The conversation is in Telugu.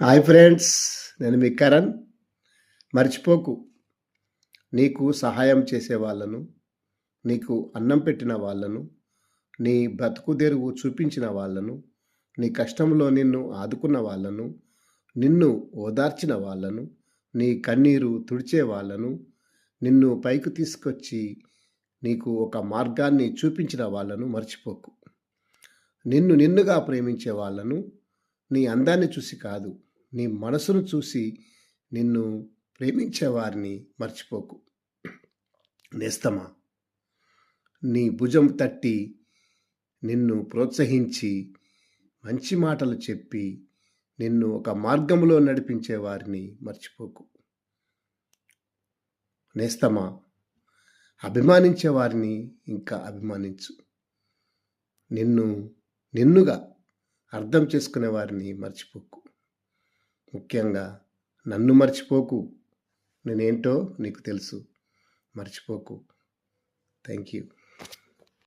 హాయ్ ఫ్రెండ్స్ నేను మీ కరణ్. మర్చిపోకు. నీకు సహాయం చేసే వాళ్ళను నీకు అన్నం పెట్టిన వాళ్ళను నీ బ్రతుకు తెరుగు చూపించిన వాళ్ళను నీ కష్టంలో నిన్ను ఆదుకున్న వాళ్ళను నిన్ను ఓదార్చిన వాళ్ళను నీ కన్నీరు తుడిచే వాళ్ళను నిన్ను పైకి తీసుకొచ్చి నీకు ఒక మార్గాన్ని చూపించిన వాళ్ళను మర్చిపోకు. నిన్ను నిన్నుగా ప్రేమించే వాళ్ళను నీ అందాన్ని చూసి కాదు నీ మనసును చూసి నిన్ను ప్రేమించే వారిని మర్చిపోకు. నేస్తమా? నీ భుజం తట్టి నిన్ను ప్రోత్సహించి మంచి మాటలు చెప్పి నిన్ను ఒక మార్గంలో నడిపించే వారిని మర్చిపోకు. నేస్తమా? అభిమానించే వారిని ఇంకా అభిమానించు. నిన్ను నిన్నుగా అర్థం చేసుకునే వారిని మర్చిపోకు. ముఖ్యంగా నన్ను మర్చిపోకు. నేనేంటో నీకు తెలుసు. మర్చిపోకు. Thank you